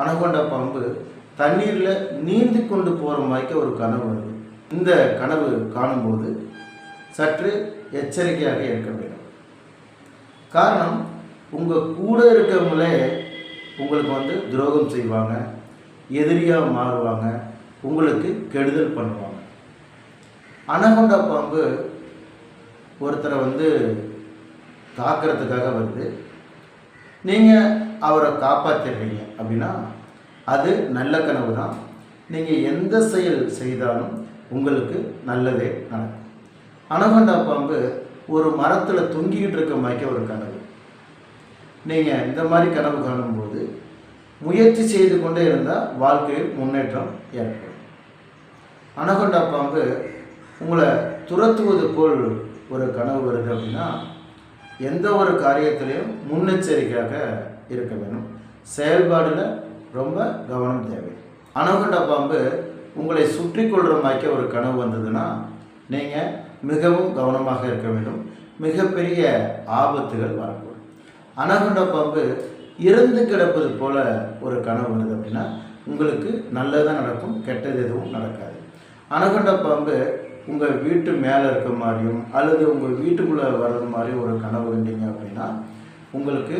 Anaconda பாம்பு தண்ணீரில் நீந்தி கொண்டு போகிற மாதிரி ஒரு கனவு வருது. இந்த கனவு காணும்போது சற்று எச்சரிக்கையாக இருக்க வேண்டும். காரணம் உங்கள் கூட இருக்கவங்களே உங்களுக்கு வந்து துரோகம் செய்வாங்க எதிரியாக மாறுவாங்க உங்களுக்கு கெடுதல் பண்ணுவாங்க. அனகொண்டா பாம்பு ஒருத்தரை வந்து தாக்கிறதுக்காக வருது. நீங்கள் அவரை காப்பாற்றிடுறீங்க அப்படின்னா அது நல்ல கனவு தான் நீங்கள் எந்த செயல் செய்தாலும் உங்களுக்கு நல்லதே நடக்கும். அனகொண்டா பாம்பு ஒரு மரத்தில் தொங்கிக்கிட்டு இருக்க மாதிரி ஒரு கனவு. நீங்கள் இந்த மாதிரி கனவு காணும்போது முயற்சி செய்து கொண்டே இருந்தால் வாழ்க்கையில் முன்னேற்றம் ஏற்படும். அனகொண்டா பாம்பு உங்களை துரத்துவது போல் ஒரு கனவு வருது அப்படின்னா எந்த ஒரு காரியத்திலையும் முன்னெச்சரிக்கையாக இருக்க வேணும் செயல்பாடில் ரொம்ப கவனம் தேவை. அனகொண்டா பாம்பு உங்களை சுற்றி கொள்கிற மாதிரி ஒரு கனவு வந்ததுன்னா நீங்கள் மிகவும் கவனமாக இருக்க வேண்டும். மிகப்பெரிய ஆபத்துகள் வரக்கூடும். அனகுண்ட பாம்பு இறந்து கிடப்பது போல ஒரு கனவு வருது அப்படின்னா உங்களுக்கு நல்லதாக நடக்கும் கெட்டது எதுவும் நடக்காது. அனகொண்டா பாம்பு உங்கள் வீட்டு மேலே இருக்க மாதிரியும் அல்லது உங்கள் வீட்டுக்குள்ளே வர்றது மாதிரி ஒரு கனவு கண்டீங்க அப்படின்னா உங்களுக்கு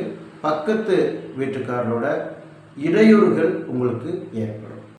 பக்கத்து வீட்டுக்காரரோட இடையூறுகள் உங்களுக்கு ஏற்படும்.